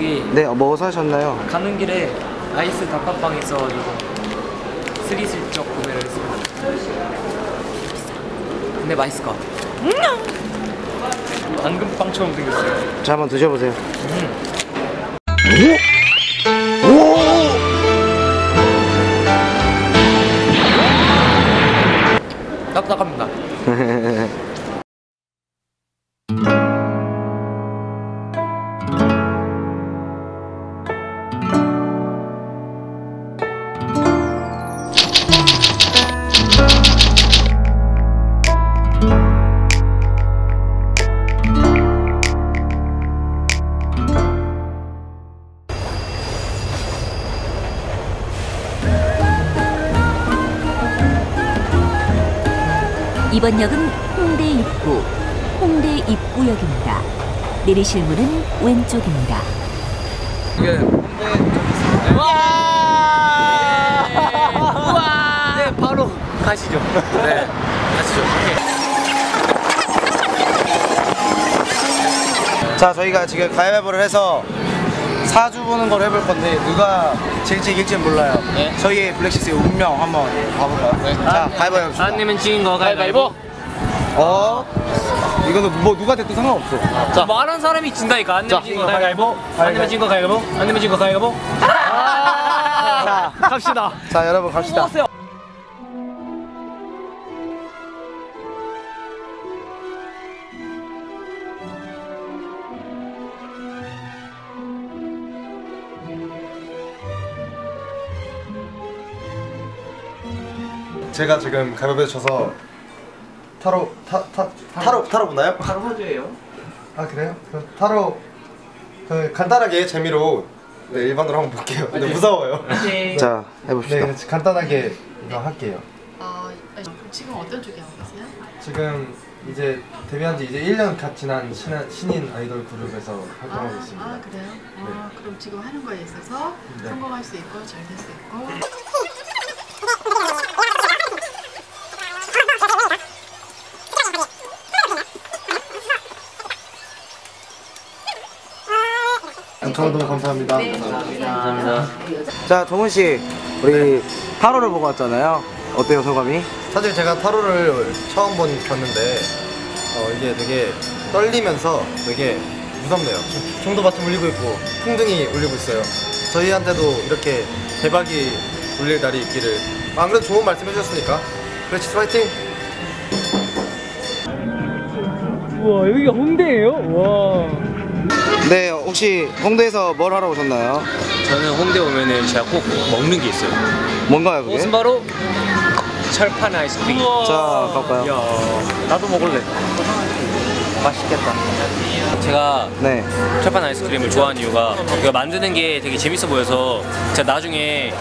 여기 네, 어, 뭐 사셨나요? 가는 길에 아이스 단팥빵 있어가지고 스리슬쩍 구매를 했습니다. 근데 맛있을 것 같아. 당근빵처럼 생겼어요. 자, 한번 드셔보세요. 딱 이번 역은 홍대 입구, 홍대 입구역입니다. 내리실 문은 왼쪽입니다. 이게 와! 네, 바로 가시죠. 네, 가시죠. 자, 저희가 지금 가위바위보를 해서 사주 보는 걸 해볼 건데 누가 질지 이길지는 몰라요. 네. 저희의 블랙시스의 운명 한번 봐볼까요? 자, 가위바위보 해봅시다. 아님은 지인 거 가위바위보. 어? 이거는 뭐 누가 됐든 상관없어. 자, 말한 사람이 진다니까. 안 내면 진거 가위바위보. 안 내면 진거 가위바위보. 안 내면 진거 가위바위보. 자, 갑시다. 자, 여러분 갑시다. 제가 지금 가위바위보 쳐서 타로 타, 타, 타로 타로 보나요? 바로 호주예요. 아 그래요? 그럼 타로 그 간단하게 재미로 네 일반으로 한번 볼게요. 근데 무서워요. 자, 해봅시다. 네 간단하게 이거 할게요. 아, 지금 어떤 쪽에 하고 계세요? 지금 이제 데뷔한 지 이제 1년 갓 지난 신한, 신인 아이돌 그룹에서 활동하고 있습니다. 아, 그래요? 아, 그럼 지금 하는 거에 있어서 네. 성공할 수 있고 잘 될 수 있고 정말 너무 감사합니다. 감사합니다. 자, 동훈 씨, 우리 8호를 보고 왔잖아요. 어때요, 소감이? 사실 제가 타로를 처음 본 봤는데 어, 이게 되게 떨리면서 되게 무섭네요. 총- 총도 마침 울리고 있고 풍등이 울리고 있어요. 저희한테도 이렇게 대박이 울릴 날이 있기를. 아, 안 그래도 좋은 말씀 해주셨으니까. 그렇지, 파이팅! 우와, 여기가 홍대예요? 와. 네, 혹시 홍대에서 뭘 하러 오셨나요? 저는 홍대 오면은 제가 꼭 먹는 게 있어요. 뭔가요, 그게? 그것은 바로 철판 아이스크림. 자, 가볼까요? 야, 나도 먹을래. 맛있겠다. 제가 네. 철판 아이스크림을 좋아하는 이유가 이거 만드는 게 되게 재밌어 보여서 제가 나중에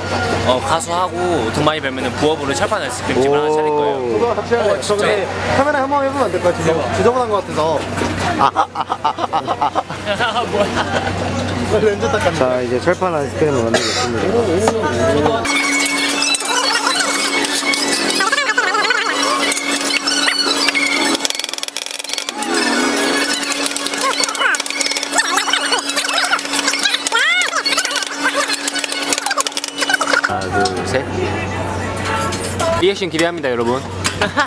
어, 가수하고 돈 많이 벌면은 부업으로 철판 아이스크림 집을 하나 차릴 거예요. 그거 같이 할래요. 저 근데 카메라 한번 해보면 안 될까요? 지저- 지저분한 것 같아서. 뭐야? 렌즈 닦았네. 자, 이제 철판 아이스크림을 만들겠습니다. 하나, 둘, 셋. 리액션 기대합니다, 여러분.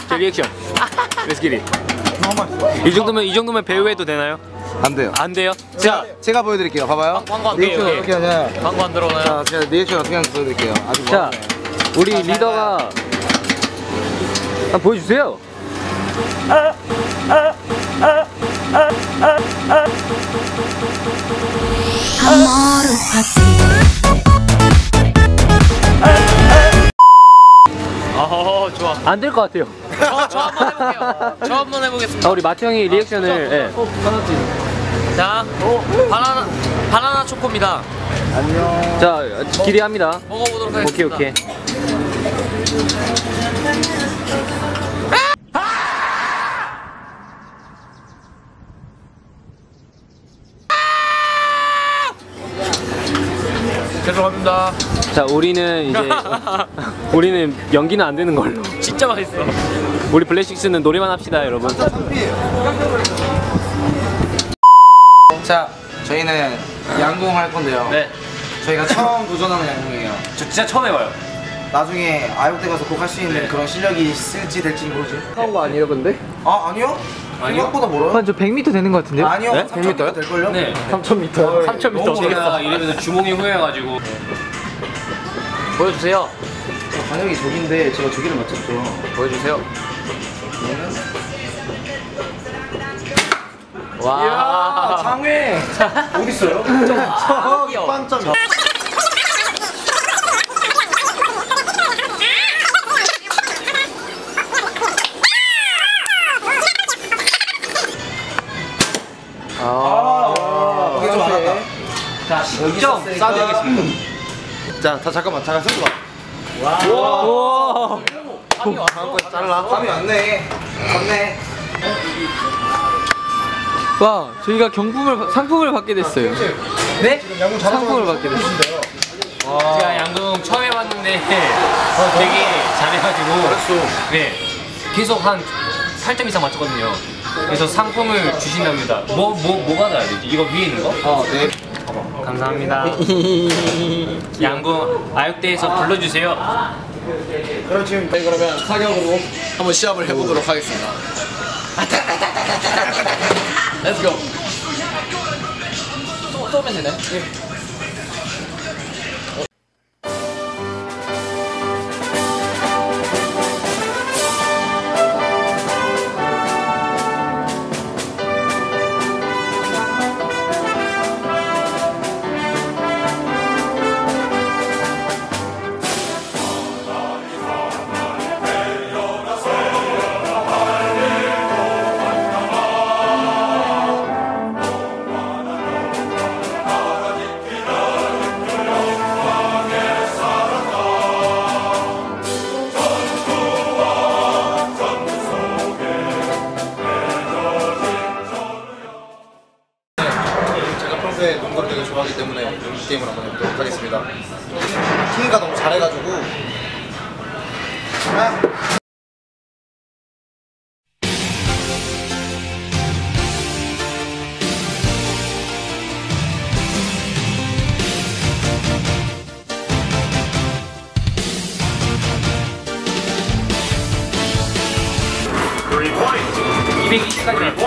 제 리액션. Let's get it. 이 정도면 이 정도면 배우 해도 되나요? 안 돼요. 안 돼요? 자, 제가 보여드릴게요. 봐봐요. 광고 안 리액션 돼요, 어떻게 하냐. 광고 안 들어오나요? 자, 제가 리액션 어떻게 하는지 보여드릴게요. 아주 자, 우리 리더가 한번 보여주세요. 어, 좋아. 안 될 것 같아요. 저, 저 한번 해볼게요. 저 한번 해보겠습니다. 아, 우리 마트 형이 리액션을 예. 자, 바나나, 바나나 초코입니다. 자 기대합니다. 먹어보도록 오케이 하겠습니다. 오케이. 죄송합니다. 자 우리는 이제 우리는 연기는 안 되는 걸로. 진짜 맛있어. 우리 블랙식스는 노래만 합시다 여러분. 자, 저희는 양궁 할 건데요. 네. 저희가 처음 도전하는 양궁이에요. 저 진짜 처음 해봐요. 나중에 아육대 가서 꼭할수 있는 네. 그런 실력이 있을지 될지 모르지. 하는 거 아니에요 근데? 아 아니요? 아니요? 생각보다 멀어요. 한저 100m 되는 거 같은데요? 아니요. 네? 3 0 100m 요? 될걸요? 네. 3000m 3000m 제가 이러면서 주몽이 후회해가지고 보여주세요. 방역이 저긴데 제가 저기를 맞췄죠. 보여주세요. 아, 와. 장외 어디 있어요? 저기 빵점. 아, 이게 좀 많았다. 자, 10점 쌓아드리겠습니다. 자, 다 잠깐만, 잠깐 서봐. 와 감이 왔어. 잘라. 감이 왔네. 왔네. 와 저희가 경품을 상품을 받게 됐어요 네? 상품을 받게 됐어요 제가 양궁 처음 해봤는데 되게 잘해가지고 네 계속 한 8점 이상 맞췄거든요. 그래서 상품을 주신답니다. 뭐, 뭐, 뭐가 나야 되지? 이거 위에 있는 거? 어, 네. 감사합니다. 양궁 아육대에서 불러주세요. 그럼 지금 저희 그러면 사격으로 한번 시합을 해보도록 하겠습니다. Let's go. 쏘, 쏘면 되나요? 좋아하기 때문에 농구 게임을 한번 해보도록 하겠습니다. 킹이가 너무 잘해가지고. Three points. 220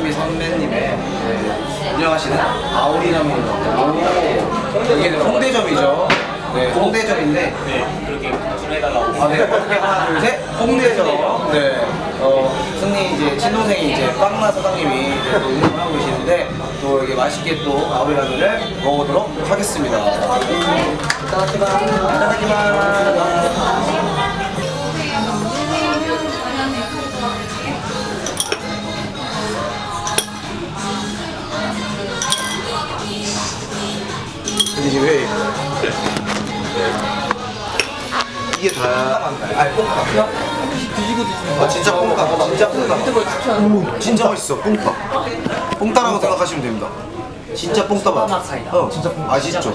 승비 선배님의 네, 운영하시는 아오리라면인 거고 여기는 홍대점이죠. 네, 홍대점인데 네, 그렇게 해달라고. 아, 네, 어떻게 하나 둘 셋, 홍대점. 네, 어 승리 이제 친동생이 이제 빵마 사장님이 이제 또 운영을 하고 계시는데 또 이게 맛있게 또 아오리라면을 먹어보도록 하겠습니다. 이따다키마스. 이따다키마 왜 이게 다야? 아니 뽕파. 뒤지고 뒤지고. 아 진짜 뽕파. 진짜 뽕파. 진짜 맛있어 뽕파. 뽕따라고 생각하시면 됩니다. 진짜 뽕따 맛. 어 진짜 뽕. 맛있죠.